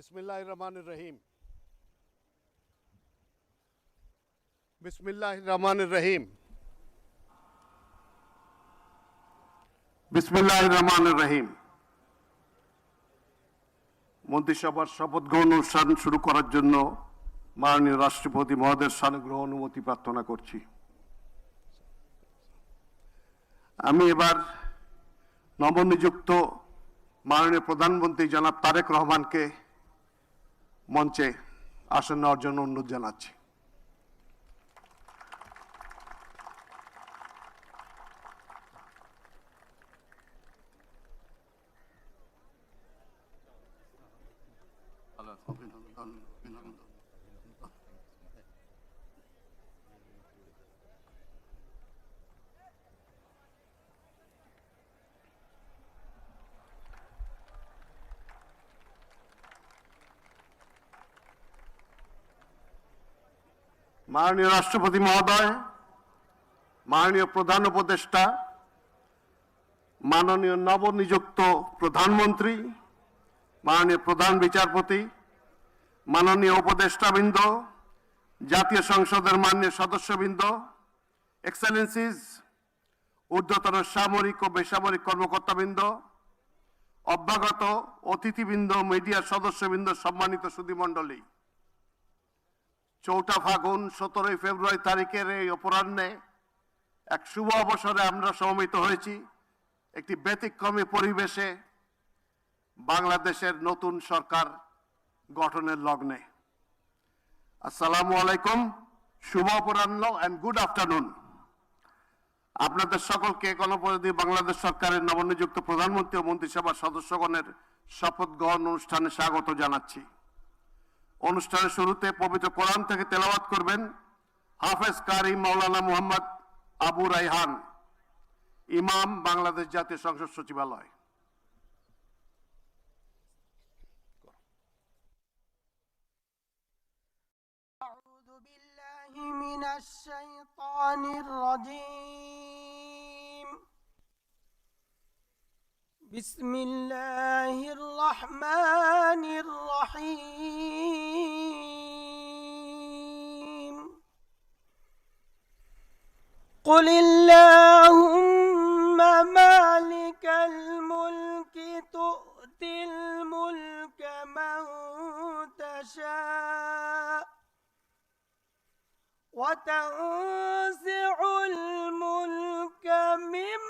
বিসমিল্লাহ রহমান রহিম বিসমিল্লাহ রহমান রহিম বিসমিল্লাহ রহমান রহিম মন্ত্রিসভার শপথ গ্রহণ অনুষ্ঠান শুরু করার জন্য মাননীয় রাষ্ট্রপতি মহোদয়ের সানুগ্রহ অনুমতি প্রার্থনা করছি। আমি এবার নবনিযুক্ত মাননীয় প্রধানমন্ত্রী জনাব তারেক রহমানকে মঞ্চে আসন নেওয়ার জন্য অনুরোধ জানাচ্ছি। মাননীয় রাষ্ট্রপতি মহোদয়, মাননীয় প্রধান উপদেষ্টা, মাননীয় নবনিযুক্ত প্রধানমন্ত্রী, মাননীয় প্রধান বিচারপতি, মাননীয় উপদেষ্টাবৃন্দ, জাতীয় সংসদের মাননীয় সদস্যবৃন্দ, এক্সেলেন্সিস, ঊর্ধ্বতন সামরিক ও বেসামরিক কর্মকর্তাবৃন্দ অভ্যাগত অতিথিবৃন্দ, মিডিয়ার সদস্যবৃন্দ, সম্মানিত সুধীমণ্ডলী চৌঠা ফাগুন, সতেরোই ফেব্রুয়ারি তারিখের এই অপরাহ্নে এক শুভ অবসরে আমরা সমবেত হয়েছি। একটি ব্যতিক্রমী পরিবেশে বাংলাদেশের নতুন সরকার গঠনের লগ্নে। আসসালামু আলাইকুম, শুভ অপরাহ্ন অ্যান্ড গুড আফটারনুন আপনাদের সকলকে গণপ্রজাতন্ত্রী বাংলাদেশ সরকারের নবনিযুক্ত প্রধানমন্ত্রী ও মন্ত্রিসভার সদস্যগণের শপথ গ্রহণ অনুষ্ঠানে স্বাগত জানাচ্ছি। অনুষ্ঠানের শুরুতে পবিত্র কোরআন থেকে তেলাওয়াত করবেন হাফেজ কারি মাওলানা মোহাম্মদ আবু রাইহান ইমাম বাংলাদেশ জাতীয় সংসদ সচিবালয় أعوذ بالله من الشيطان الرجيم بسم الله الرحمن الرحيم. قل اللهم مالك الملك تؤتي الملك من تشاء وتنزع الملك ممن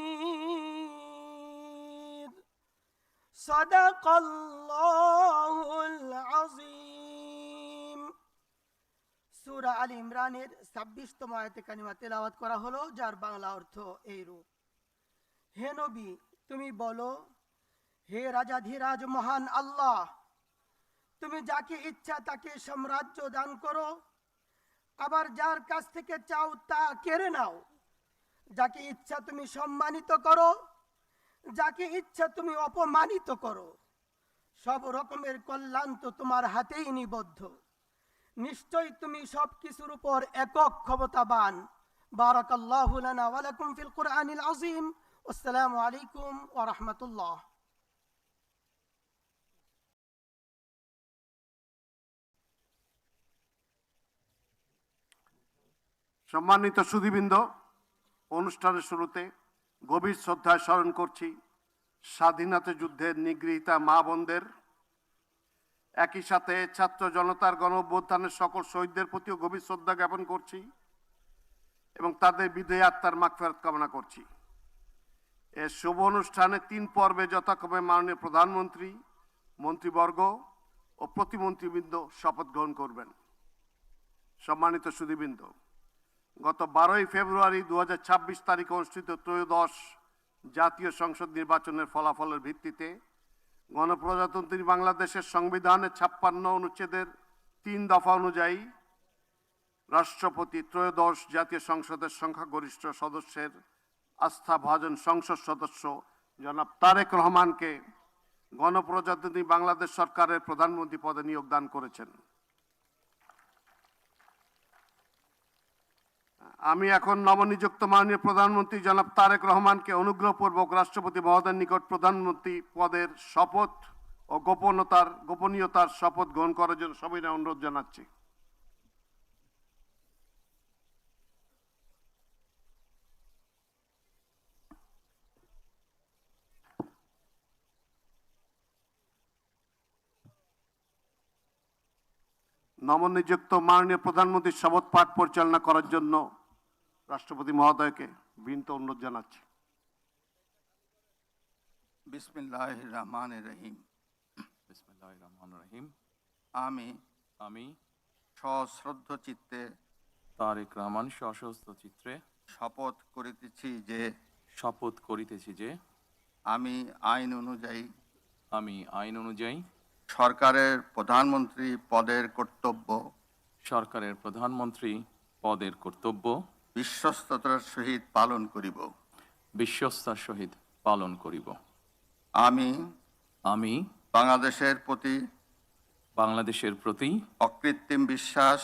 صدق الله العظيم সূরা আলী ইমরানের ছাব্বিশতম আয়াতে কানিমা তেলাওয়াত করা হলো যার বাংলা অর্থ এইরূপ হে নবী তুমি বলো হে রাজাধিরাজ মহান আল্লাহ তুমি যাকে ইচ্ছা তাকে সাম্রাজ্য দান করো আবার যার কাছ থেকে চাও তা কেড়ে নাও যাকে ইচ্ছা তুমি সম্মানিত করো যাকে ইচ্ছা তুমি অপমানিত করো। সব রকমের কল্যাণ তো তোমার হাতেই নিবদ্ধ। নিশ্চয় তুমি সব কিছুর উপর একক ক্ষমতাবান। বারাকাল্লাহু লানা ফিল কুরআনিল আযীম। আসসালামু আলাইকুম ওয়া রাহমাতুল্লাহ। সম্মানিত সুধীবৃন্দ, অনুষ্ঠানের শুরুতে গভীর শ্রদ্ধায় স্মরণ করছি স্বাধীনতা যুদ্ধের নিগৃহীতা মা বোনদের। একই সাথে ছাত্র জনতার গণ সকল শহীদদের প্রতিও গভীর শ্রদ্ধা জ্ঞাপন করছি এবং তাদের বিধেয় আত্মার মাগফেরত কামনা করছি। এ শুভ অনুষ্ঠানে তিন পর্বে যথাক্রমে মাননীয় প্রধানমন্ত্রী, মন্ত্রীবর্গ ও প্রতিমন্ত্রীবৃন্দ শপথ গ্রহণ করবেন। সম্মানিত সুধীবৃন্দ গত বারোই ফেব্রুয়ারি দু হাজার ছাব্বিশ তারিখে অনুষ্ঠিত ত্রয়োদশ জাতীয় সংসদ নির্বাচনের ফলাফলের ভিত্তিতে গণপ্রজাতন্ত্রী বাংলাদেশের সংবিধানের ছাপ্পান্ন অনুচ্ছেদের তিন দফা অনুযায়ী রাষ্ট্রপতি ত্রয়োদশ জাতীয় সংসদের সংখ্যাগরিষ্ঠ সদস্যের আস্থা ভাজন সংসদ সদস্য জনাব তারেক রহমানকে গণপ্রজাতন্ত্রী বাংলাদেশ সরকারের প্রধানমন্ত্রী পদে নিয়োগ দান করেছেন। আমি এখন নবনিযুক্ত মাননীয় প্রধানমন্ত্রী জনাব তারেক রহমানকে অনুগ্রহপূর্বক রাষ্ট্রপতি মহোদয়ের নিকট প্রধানমন্ত্রী পদের শপথ ও গোপনতার, গোপনীয়তার শপথ গ্রহণ করার জন্য সবাই অনুরোধ জানাচ্ছি। নবনিযুক্ত মাননীয় প্রধানমন্ত্রীর শপথ পাঠ পরিচালনা করার জন্য রাষ্ট্রপতি মহোদয়কে বিনীত অনুরোধ জানাচ্ছি। বিসমিল্লাহ রহমান রহিম। বিসমিল্লাহির রহমানির রহিম। আমি আমি সশ্রদ্ধ চিত্তে তারেক রহমান সশস্ত্র চিত্রে শপথ করিতেছি যে শপথ করিতেছি যে আমি আইন অনুযায়ী আমি আইন অনুযায়ী সরকারের প্রধানমন্ত্রী পদের কর্তব্য সরকারের প্রধানমন্ত্রী পদের কর্তব্য বিশ্বস্ততার সহিত পালন করিব। বিশ্বস্তার সহিত পালন করিব। আমি আমি বাংলাদেশের প্রতি বাংলাদেশের প্রতি অকৃত্রিম বিশ্বাস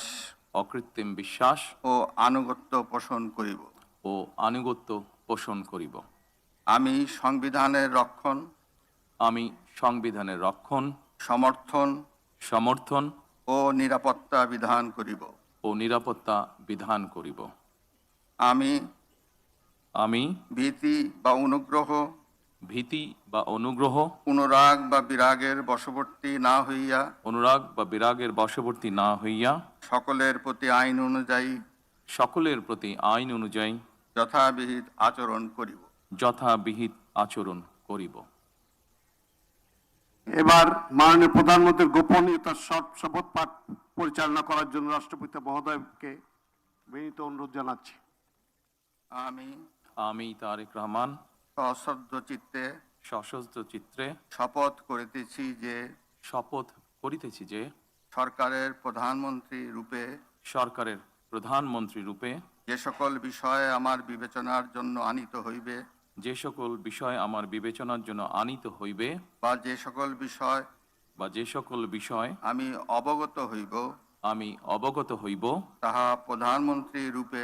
অকৃত্রিম বিশ্বাস ও আনুগত্য পোষণ করিব। ও আনুগত্য পোষণ করিব। আমি সংবিধানের রক্ষণ আমি সংবিধানের রক্ষণ সমর্থন সমর্থন ও নিরাপত্তা বিধান করিব। ও নিরাপত্তা বিধান করিব। আমি আমি ভীতি বা অনুগ্রহ ভীতি বা অনুগ্রহ অনুরাগ বা বিরাগের বশবর্তী না হইয়া অনুরাগ বা বিরাগের বশবর্তী না হইয়া সকলের প্রতি আইন অনুযায়ী সকলের প্রতি আইন অনুযায়ী যথাবিহিত আচরণ করিব। যথাবিহিত আচরণ করিব। এবার মাননীয় প্রধানমন্ত্রীর গোপনীয়তার শপ- শপথ পাঠ পরিচালনা করার জন্য রাষ্ট্রপতি মহোদয়কে বিনীত অনুরোধ জানাচ্ছি। আমি আমি তারেক রহমান। সশ্রদ্ধ চিত্তে সশস্ত্র চিত্রে শপথ করিতেছি যে শপথ করিতেছি যে সরকারের প্রধানমন্ত্রী রূপে সরকারের প্রধানমন্ত্রী রূপে যে সকল বিষয়ে আমার বিবেচনার জন্য আনিত হইবে যে সকল বিষয় আমার বিবেচনার জন্য আনিত হইবে বা যে সকল বিষয় বা যে সকল বিষয় আমি অবগত হইব আমি অবগত হইব তাহা প্রধানমন্ত্রী রূপে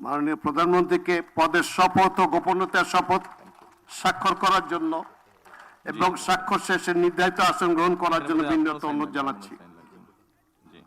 মাননীয় প্রধানমন্ত্রীকে পদের শপথ ও গোপনীয়তার শপথ স্বাক্ষর করার জন্য এবং স্বাক্ষর শেষে নির্ধারিত আসন গ্রহণ করার জন্য বিনীত অনুরোধ জানাচ্ছি। জি।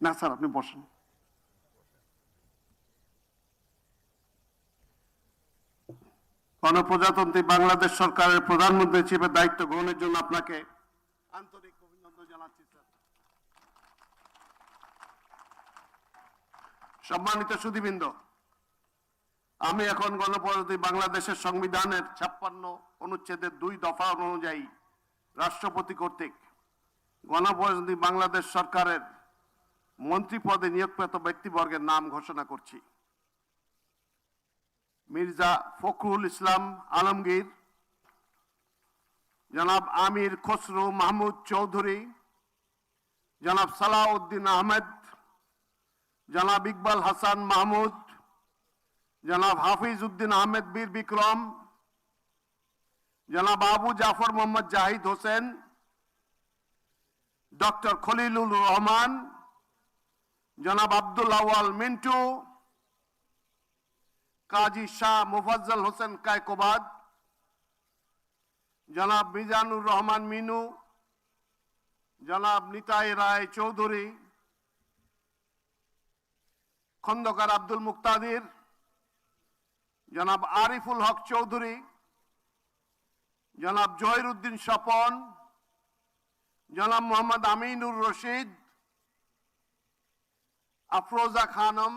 না, স্যার, আপনি বসেন। গণপ্রজাতন্ত্রী বাংলাদেশ সরকারের প্রধানমন্ত্রী হিসেবে দায়িত্ব গ্রহণের জন্য আপনাকে আন্তরিক অভিনন্দন জানাচ্ছি সম্মানিত সুদীবৃন্দ আমি এখন গণপ্রজাতন্ত্রী বাংলাদেশের সংবিধানের ছাপ্পান্ন অনুচ্ছেদের দুই দফা অনুযায়ী রাষ্ট্রপতি কর্তৃক গণপ্রজাতন্ত্রী বাংলাদেশ সরকারের মন্ত্রী পদে নিয়োগপ্রাপ্ত ব্যক্তিবর্গের নাম ঘোষণা করছি। মির্জা ফখরুল ইসলাম আলমগীর, জনাব আমির খসরু মাহমুদ চৌধুরী, জনাব সালাউদ্দিন আহমেদ জনাব ইকবাল হাসান মাহমুদ, জনাব হাফিজ উদ্দিন আহমেদ বীর বিক্রম, জনাব আবু জাফর মোহাম্মদ জাহিদ হোসেন, ডক্টর খলিলুর রহমান, জনাব আব্দুল আওয়াল মিন্টু, কাজী শাহ মুফাজ্জল হোসেন কায়কোবাদ, জনাব মিজানুর রহমান মিনু, জনাব নিতাই রায় চৌধুরী খন্দকার আব্দুল মুক্তাদির, জনাব আরিফুল হক চৌধুরী, জনাব জহির উদ্দিন স্বপন, জনাব মোহাম্মদ আমিনুর রশিদ, আফরোজা খানম,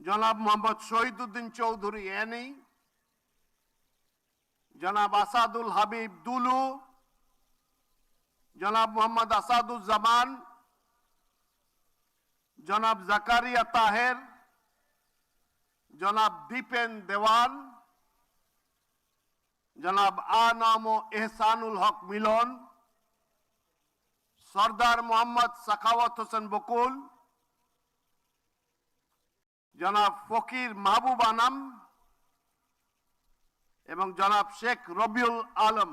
জনাব মোহাম্মদ শহীদ উদ্দিন চৌধুরী এনি, জনাব আসাদুল হাবিব দুলু, জনাব মোহাম্মদ আসাদুজ্জামান জনাব জাকারিয়া তাহের, জনাব দীপেন দেওয়ান, জনাব আনাম এহসানুল হক মিলন, সর্দার মোহাম্মদ সাখাওয়াত হোসেন বকুল, জনাব ফকির মাহবুব আনাম এবং জনাব শেখ রবিউল আলম।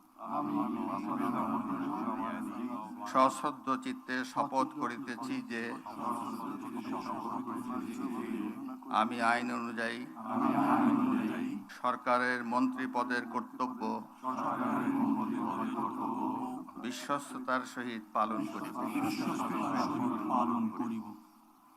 সশ্রদ্ধ চিত্তে শপথ করিতেছি যে আমি আইন অনুযায়ী সরকারের মন্ত্রী পদের কর্তব্য বিশ্বস্ততার সহিত পালন করিব।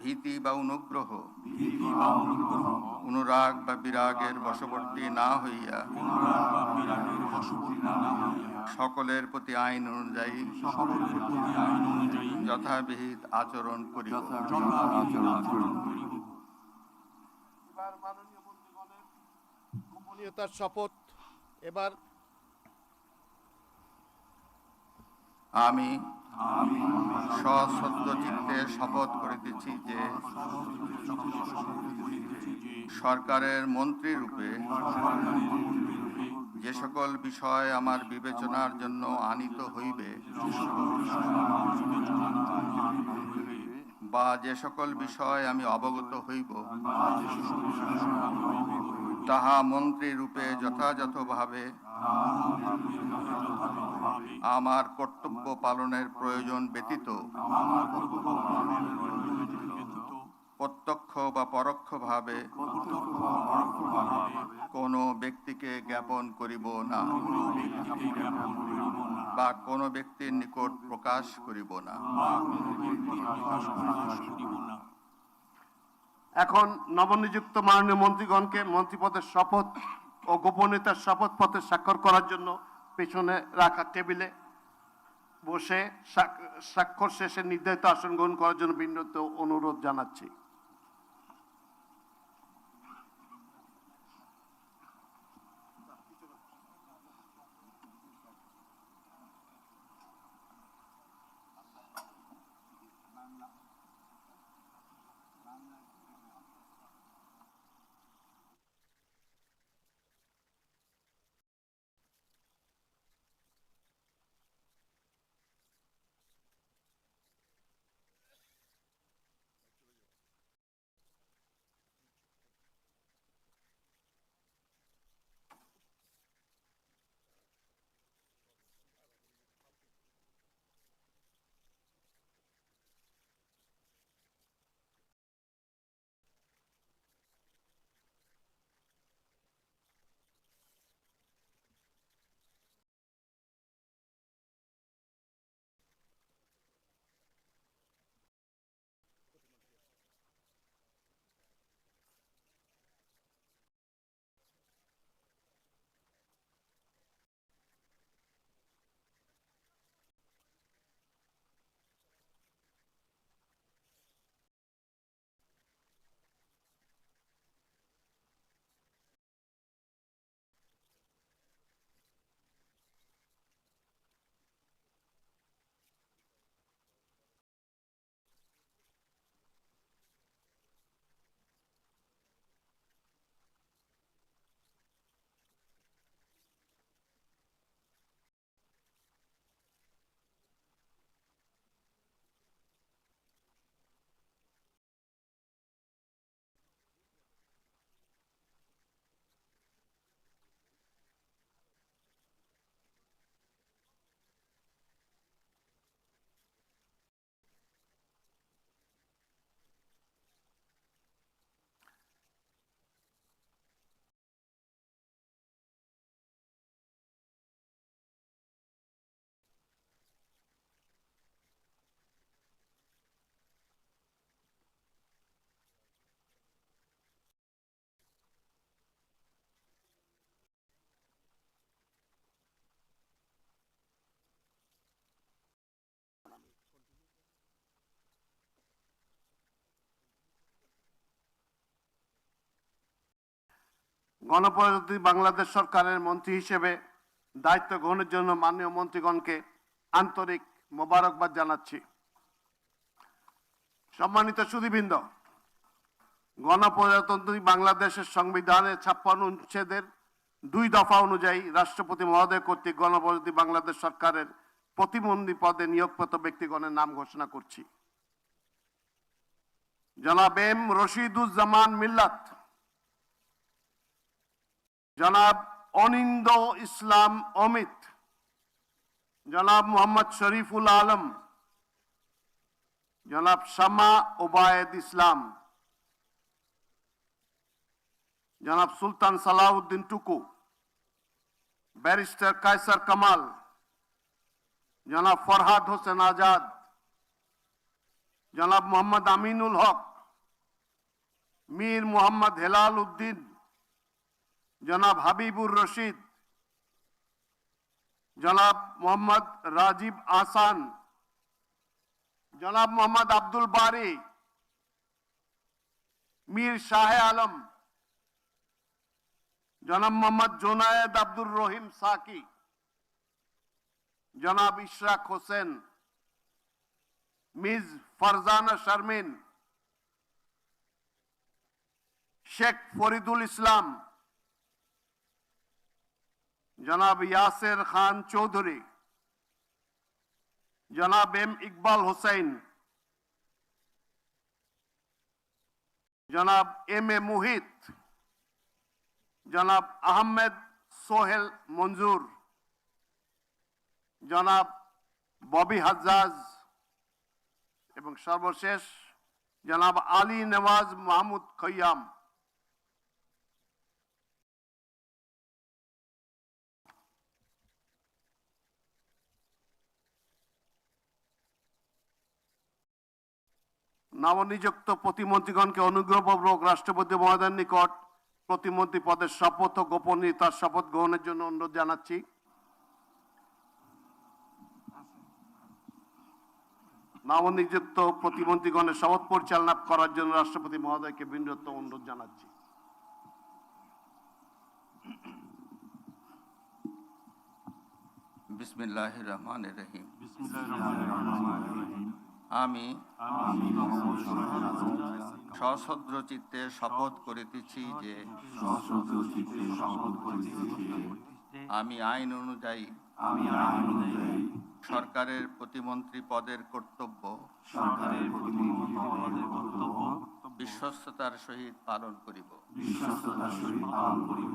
ভীতি বা অনুগ্রহ ভীতি বা অনুরাগ বা বিরাগের বশবর্তী না হইয়া সকলের প্রতি আইন অনুযায়ী সকলের প্রতি আইন অনুযায়ী যথাবিহিত আচরণ মন্ত্রীগণের গোপনীয়তার শপথ এবার আমি সশ্রদ্ধ চিত্তে শপথ করিতেছি যে সরকারের মন্ত্রী রূপে যে সকল বিষয় আমার বিবেচনার জন্য আনিত হইবে বা যে সকল বিষয় আমি অবগত হইব, তাহা মন্ত্রী রূপে যথাযথভাবে আমার কর্তব্য পালনের প্রয়োজন ব্যতীত, প্রত্যক্ষ বা পরোক্ষভাবে কোনো ব্যক্তিকে জ্ঞাপন করিব না। বা কোনো ব্যক্তির নিকট প্রকাশ করিব না। এখন নবনিযুক্ত মাননীয় মন্ত্রীগণকে মন্ত্রীপদের শপথ ও গোপনীয়তার শপথ পত্রে স্বাক্ষর করার জন্য পেছনে রাখা টেবিলে বসে স্বাক- স্বাক্ষর শেষে নির্ধারিত আসন গ্রহণ করার জন্য বিনীত অনুরোধ জানাচ্ছি। গণপ্রজাতন্ত্রী বাংলাদেশ সরকারের মন্ত্রী হিসেবে দায়িত্ব গ্রহণের জন্য মাননীয় মন্ত্রীগণকে আন্তরিক মোবারকবাদ জানাচ্ছি। সম্মানিত সুদীবৃন্দ গণপ্রজাতন্ত্রী বাংলাদেশের সংবিধানের ছাপ্পান্ন অনুচ্ছেদের দুই দফা অনুযায়ী রাষ্ট্রপতি মহোদয় কর্তৃক গণপ্রজাতন্ত্রী বাংলাদেশ সরকারের প্রতিবন্ধী পদে নিয়োগপ্রাপ্ত ব্যক্তিগণের নাম ঘোষণা করছি। জনাব এম রশিদুজ্জামান মিল্লাত জনাব অনিন্দ ইসলাম অমিত, জনাব মোহাম্মদ শরীফুল আলম, জনাব শামা ওবায়দ ইসলাম, জনাব সুলতান সালাউদ্দিন টুকু, ব্যারিস্টার কায়সার কামাল, জনাব ফরহাদ হোসেন আজাদ, জনাব মোহাম্মদ আমিনুল হক, মীর মোহাম্মদ হেলাল উদ্দিন জনাব হাবিবুর রশিদ, জনাব মোহাম্মদ রাজীব আসান জনাব মোহাম্মদ আব্দুল বারি, মীর শাহে আলম, জনাব মোহাম্মদ জোনায়েদ আব্দুর রহিম সাকি, জনাব ইশরাক হোসেন, মিস ফারজানা শারমিন, শেখ ফরিদুল ইসলাম জনাব ইয়াসের খান চৌধুরী, জনাব এম ইকবাল হোসেন, জনাব এম এ মুহিত, জনাব আহমেদ সোহেল মঞ্জুর, জনাব ববি হাজ্জাজ এবং সর্বশেষ জনাব আলী নওয়াজ মাহমুদ খৈয়াম। নবনিযুক্ত প্রতিমন্ত্রীগণকে অনুগ্রহপূর্বক রাষ্ট্রপতি মহোদয়ের নিকট প্রতিমন্ত্রী পদের শপথ ও গোপনীয়তার শপথ গ্রহণের জন্য অনুরোধ জানাচ্ছি। নবনিযুক্ত প্রতিমন্ত্রীগণের শপথ পরিচালনা করার জন্য রাষ্ট্রপতি মহোদয়কে বিনীত অনুরোধ জানাচ্ছি। বিসমিল্লাহ রহমান রহিম। বিসমিল্লাহির রহমানির রহিম। আমি সশদ্র চিত্তে শপথ করিতেছি যে চিত্তে শপথ করিতেছি যে আমি আইন অনুযায়ী আমি আইন অনুযায়ী সরকারের প্রতিমন্ত্রী পদের কর্তব্য সরকারের প্রতিমন্ত্রী পদের কর্তব্য বিশ্বস্ততার সহিত পালন করিব। বিশ্বস্ততার সহিত পালন করিব।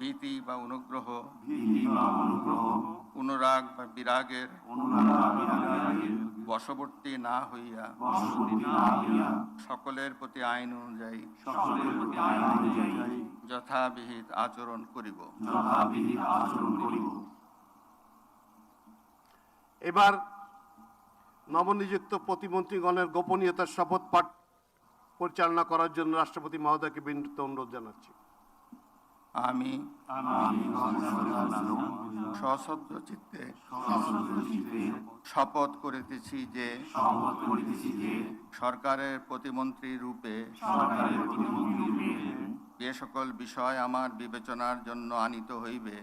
ভীতি বা অনুগ্রহ অনুরাগ বা বিরাগের বশবর্তী না হইয়া সকলের প্রতি আইন অনুযায়ী সকলের প্রতি আইন অনুযায়ী যথাবিহিত আচরণ করিব। যথাবিহিত আচরণ করিব। এবার নবনিযুক্ত প্রতিমন্ত্রীগণের গোপনীয়তার শপথ পাঠ পরিচালনা করার জন্য রাষ্ট্রপতি মহোদয়কে বিনীত অনুরোধ জানাচ্ছি। আমি সশব্দ চিত্তে শপথ করিতেছি যে সরকারের প্রতিমন্ত্রী রূপে যে সকল বিষয় আমার বিবেচনার জন্য আনিত হইবে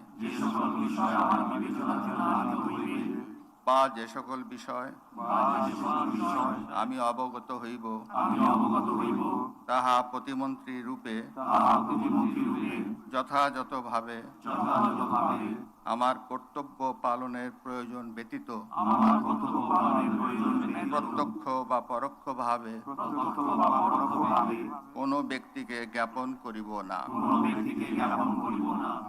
বা যে সকল বিষয় আমি অবগত হইব। তাহা প্রতিমন্ত্রী রূপে যথাযথভাবে আমার কর্তব্য পালনের প্রয়োজন ব্যতীত আমার কর্তব্য পালনের প্রয়োজন ব্যতীত প্রত্যক্ষ বা পরোক্ষভাবে কোনো ব্যক্তিকে জ্ঞাপন করিব না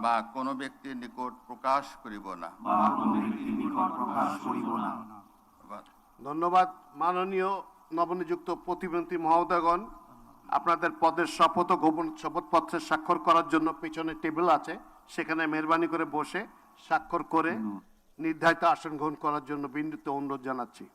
বা কোনো ব্যক্তির নিকট প্রকাশ করিব না। বা কোনো ব্যক্তির নিকট প্রকাশ করিব না। ধন্যবাদ। ধন্যবাদ। মাননীয় নবনিযুক্ত প্রতিমন্ত্রী মহোদয়গণ আপনাদের পদের শপথ ও গোপন শপথপত্রে স্বাক্ষর করার জন্য পেছনে টেবিল আছে সেখানে মেহরবানি করে বসে স্বাক্ষর করে নির্ধারিত আসন গ্রহণ করার জন্য বিনীত অনুরোধ জানাচ্ছি।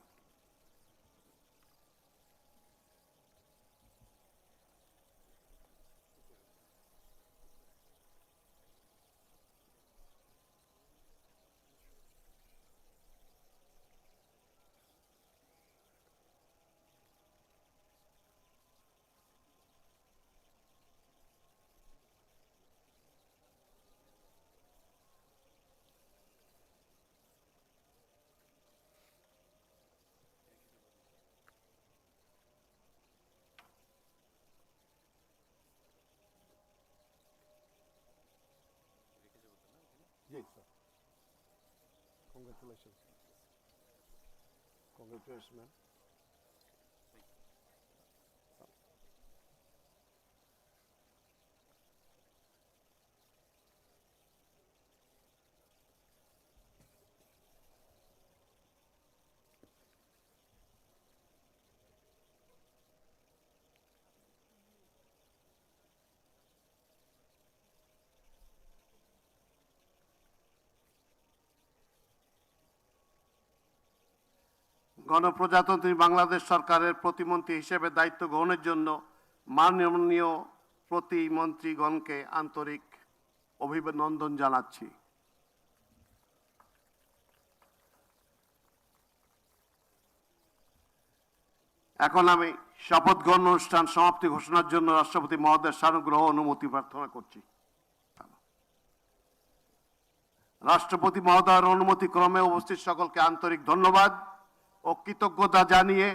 Congratulations. Congratulations, man. গণপ্রজাতন্ত্রী বাংলাদেশ সরকারের প্রতিমন্ত্রী হিসেবে দায়িত্ব গ্রহণের জন্য মাননীয় প্রতিমন্ত্রীগণকে আন্তরিক অভিনন্দন জানাচ্ছি। এখন আমি শপথ গ্রহণ অনুষ্ঠান সমাপ্তি ঘোষণার জন্য রাষ্ট্রপতি মহোদয়ের সানুগ্রহ অনুমতি প্রার্থনা করছি। রাষ্ট্রপতি মহোদয়ের অনুমতি ক্রমে উপস্থিত সকলকে আন্তরিক ধন্যবাদ। ও কৃতজ্ঞতা জানিয়ে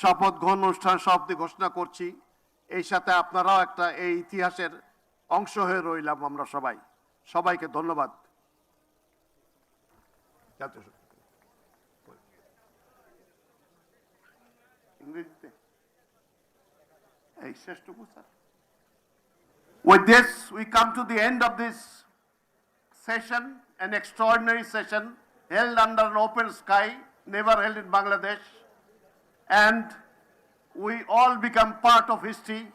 শপথ গ্রহণ অনুষ্ঠান সমাপ্তি ঘোষণা করছি। এই সাথে আপনারাও একটা এই ইতিহাসের অংশ হয়ে রইলাম আমরা সবাই। সবাইকে ধন্যবাদ। With this, we come to the end of this session, an extraordinary session held under an open sky, never held in Bangladesh. And we all become part of history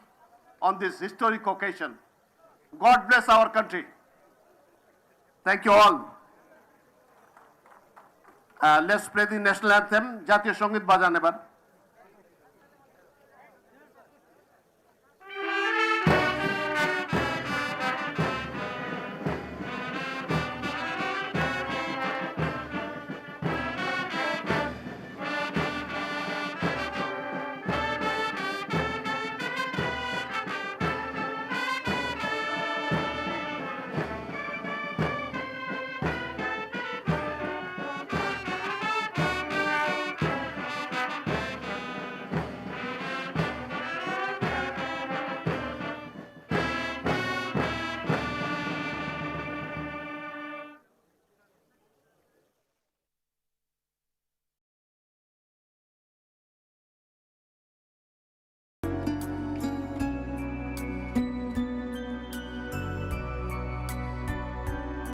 on this historic occasion. God bless our country. Thank you all. Uh, let's play the national anthem. Jatiya Songit Bajan.